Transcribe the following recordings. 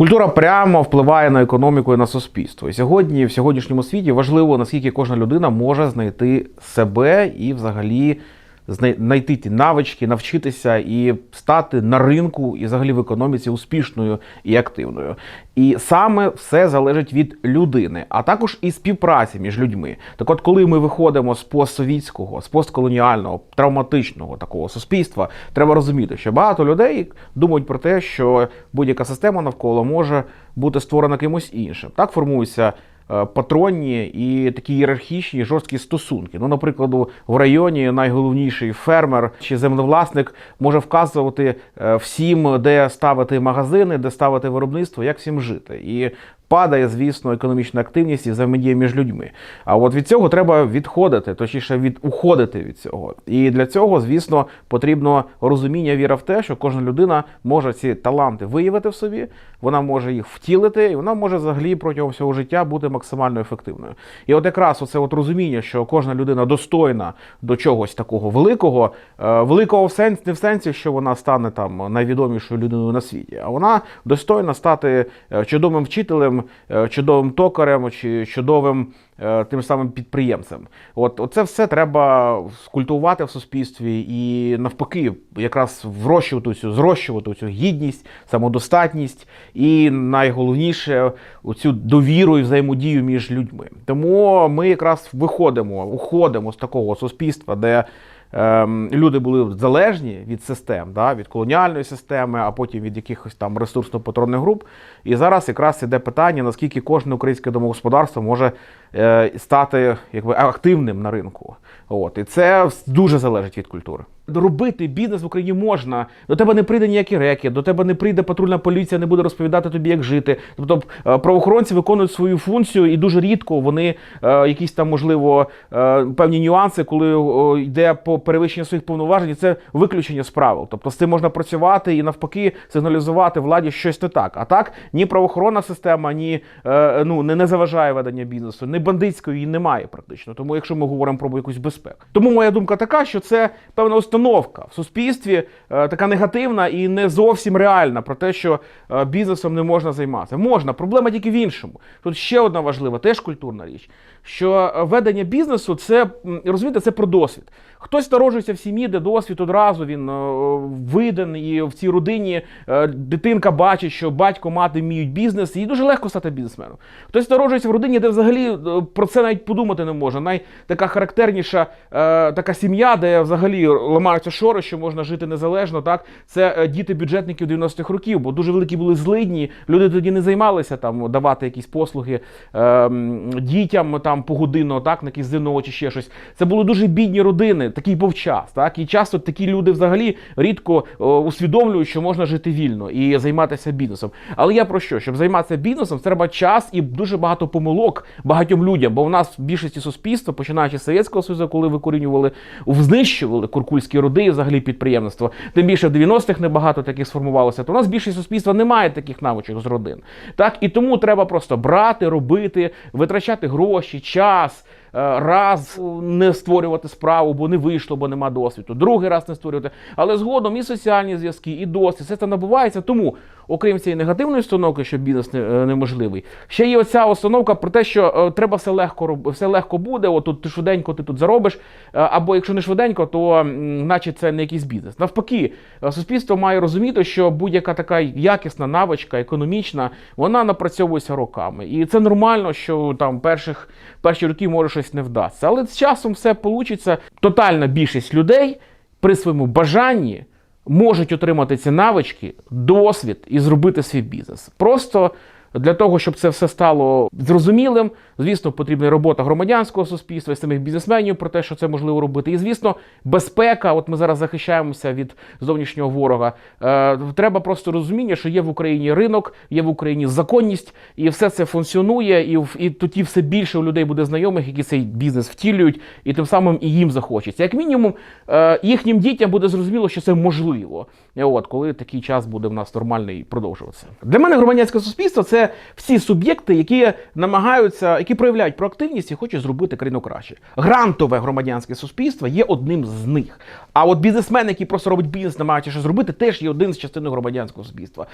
Культура прямо впливає на економіку і на суспільство. І сьогодні, в сьогоднішньому світі, важливо, наскільки кожна людина може знайти себе і взагалі знайти ті навички, навчитися і стати на ринку і взагалі в економіці успішною і активною. І саме все залежить від людини, а також і співпраці між людьми. Так от, коли ми виходимо з постсовітського, з постколоніального, травматичного такого суспільства, треба розуміти, що багато людей думають про те, що будь-яка система навколо може бути створена кимось іншим. Так формуються патронні і такі ієрархічні жорсткі стосунки. Ну, наприклад, в районі найголовніший фермер чи землевласник може вказувати е, всім, де ставити магазини, де ставити виробництво, як всім жити. І падає, звісно, економічна активність і взаємодія між людьми. А от від цього треба відходити, точніше, від уходити від цього. І для цього, звісно, потрібно розуміння, віра в те, що кожна людина може ці таланти виявити в собі, вона може їх втілити, і вона може взагалі протягом всього життя бути максимально ефективною. І от якраз оце от розуміння, що кожна людина достойна до чогось такого великого, е, великого в сенсі, не в сенсі, що вона стане там найвідомішою людиною на світі, а вона достойна стати е, чудовим вчителем, е, чудовим токарем чи чудовим е, тим самим підприємцем. От це все треба скультувати в суспільстві і навпаки, якраз врощувати цю, зрощувати цю гідність, самодостатність і найголовніше оцю довіру і взаємодію між людьми. Тому ми якраз виходимо, уходимо з такого суспільства, де люди були залежні від систем, да, від колоніальної системи, а потім від якихось там ресурсно-патронних груп. І зараз якраз іде питання, наскільки кожне українське домогосподарство може стати якби, активним на ринку. От. І це дуже залежить від культури. Робити бізнес в Україні можна. До тебе не прийде ніякі реки, до тебе не прийде патрульна поліція, не буде розповідати тобі, як жити. Тобто е, правоохоронці виконують свою функцію, і дуже рідко вони е, якісь там, можливо, е, певні нюанси, коли йде по перевищенню своїх повноважень, це виключення з правил. Тобто з цим можна працювати і навпаки сигналізувати владі щось не так. А так ні правоохоронна система, ні е, ну не, не заважає ведення бізнесу, ні бандитської її немає практично. Тому, якщо ми говоримо про якусь безпеку, тому моя думка така, що це певна установка в суспільстві, е, така негативна і не зовсім реальна про те, що е, бізнесом не можна займатися. Можна, проблема тільки в іншому. Тут ще одна важлива, теж культурна річ. Що е, ведення бізнесу це розумієте, це про досвід. Хтось народжується в сім'ї, де досвід одразу він виден, і в цій родині дитинка бачить, що батько, мати вміють бізнес, і дуже легко стати бізнесменом. Хтось народжується в родині, де взагалі про це навіть подумати не може. Най така характерніша е, така сім'я, де взагалі ламаються шори, що можна жити незалежно. Так це е, діти бюджетників 90-х років, бо дуже великі були злидні. Люди тоді не займалися там давати якісь послуги е, дітям там погодинно, так на якісь чи ще щось. Це були дуже бідні родини. Такий був час. Так і часто такі люди взагалі рідко е, усвідомлюють, що можна жити вільно і займатися бізнесом. Але я про що? Щоб займатися бізнесом, треба час і дуже багато помилок багатьом людям. Бо в нас в більшості суспільства, починаючи з Совєтського Союзу, коли викорінювали, знищували куркульські роди і взагалі підприємництво. Тим більше в 90-х небагато таких сформувалося. То у нас більшість суспільства не має таких навичок з родин. Так і тому треба просто брати, робити, витрачати гроші, час. е, Раз не створювати справу, бо не вийшло, бо нема досвіду. Другий раз не створювати. Але згодом і соціальні зв'язки, і досвід, все це набувається. Тому, окрім цієї негативної установки, що бізнес не- е, неможливий, ще є оця установка про те, що е, треба все легко все легко буде. От тут ти швиденько ти тут заробиш. е, Або якщо не швиденько, то наче це не якийсь бізнес. Навпаки, суспільство має розуміти, що будь-яка така якісна навичка, економічна, вона напрацьовується роками. І це нормально, що там перших перші роки може щось не вдасться. Але з часом все вийде. Тотальна більшість людей при своєму бажанні можуть отримати ці навички, досвід і зробити свій бізнес. Просто для того, щоб це все стало зрозумілим, звісно, потрібна робота громадянського суспільства і самих бізнесменів про те, що це можливо робити. І звісно, безпека. От ми зараз захищаємося від зовнішнього ворога. Е, треба просто розуміння, що є в Україні ринок, є в Україні законність, і все це функціонує, і, і тоді все більше у людей буде знайомих, які цей бізнес втілюють, і тим самим і їм захочеться. Як мінімум, е, їхнім дітям буде зрозуміло, що це можливо. От коли такий час буде в нас нормальний продовжуватися. Для мене громадянське суспільство це це всі суб'єкти, які намагаються, які проявляють проактивність і хочуть зробити країну краще. Грантове громадянське суспільство є одним з них. А от бізнесмен, який просто робить бізнес, намагається щось зробити, теж є один з частин громадянського суспільства.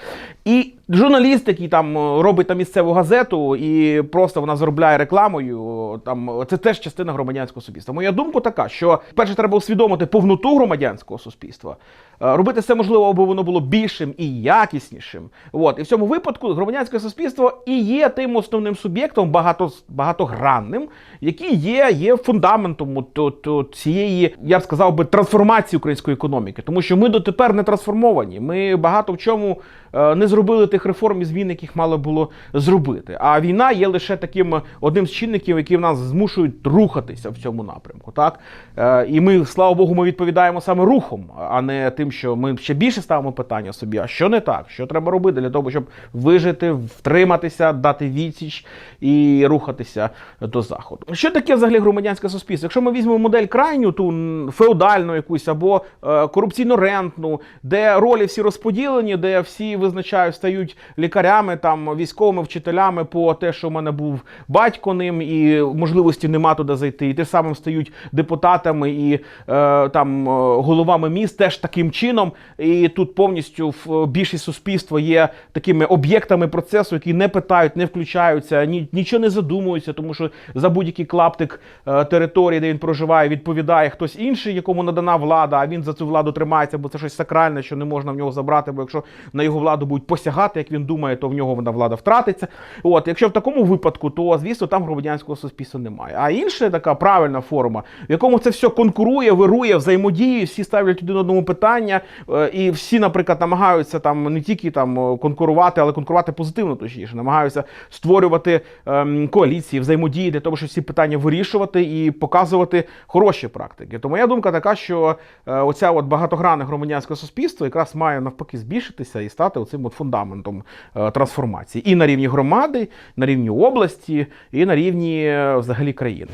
І журналіст, який там е, робить там місцеву газету і просто вона заробляє рекламою, там це теж частина громадянського суспільства. Моя думка така, що перше треба усвідомити повноту громадянського суспільства. Е, Робити все можливо, аби воно було більшим і якіснішим. От і в цьому випадку громадянське суспільство і є тим основним суб'єктом багато, багатогранним, який є, є фундаментом от, от, цієї, я б сказав би, трансформації української економіки, тому що ми дотепер не трансформовані. Ми багато в чому е, не зробили тих реформ і змін, яких мало було зробити. А війна є лише таким одним з чинників, які в нас змушують рухатися в цьому напрямку. Так Е, і ми, слава Богу, ми відповідаємо саме рухом, а не тим, що ми ще більше ставимо питання собі, а що не так, що треба робити для того, щоб вижити, втриматися, дати відсіч і рухатися до заходу. Що таке взагалі громадянське суспільство? Якщо ми візьмемо модель крайню, ту феодальну якусь або е, корупційно-рентну, де ролі всі розподілені, де всі визначають, стають лікарями, там військовими вчителями по те, що в мене був батько ним, і можливості нема туди зайти. І тим самим стають депутатами і е, там е, головами міст теж таким чином. І тут повністю в- більшість суспільства є такими об'єктами процесу, які не питають, не включаються, ні, нічого не задумуються, тому що за будь-який клаптик е, території, де він проживає, відповідає хтось інший, якому надана влада, а він за цю владу тримається, бо це щось сакральне, що не можна в нього забрати, бо якщо на його владу будуть посягати, як він думає, то в нього вона влада втратиться. От, якщо в такому випадку, то звісно там громадянського суспільства немає. А інша така правильна форма, в якому це все конкурує, вирує, взаємодіє, всі ставлять один одному питання, е, і всі, наприклад, намагаються там не тільки там е, конкурувати, але конкурувати позитивно, точніше, намагаються створювати ем, коаліції, взаємодії для того, щоб ці питання вирішувати і показувати хороші практики. То моя думка така, що е, оця от багатогранне громадянське суспільство якраз має навпаки збільшитися і стати оцим от фундаментом е, трансформації і на рівні громади, на рівні області, і на рівні е, взагалі країни.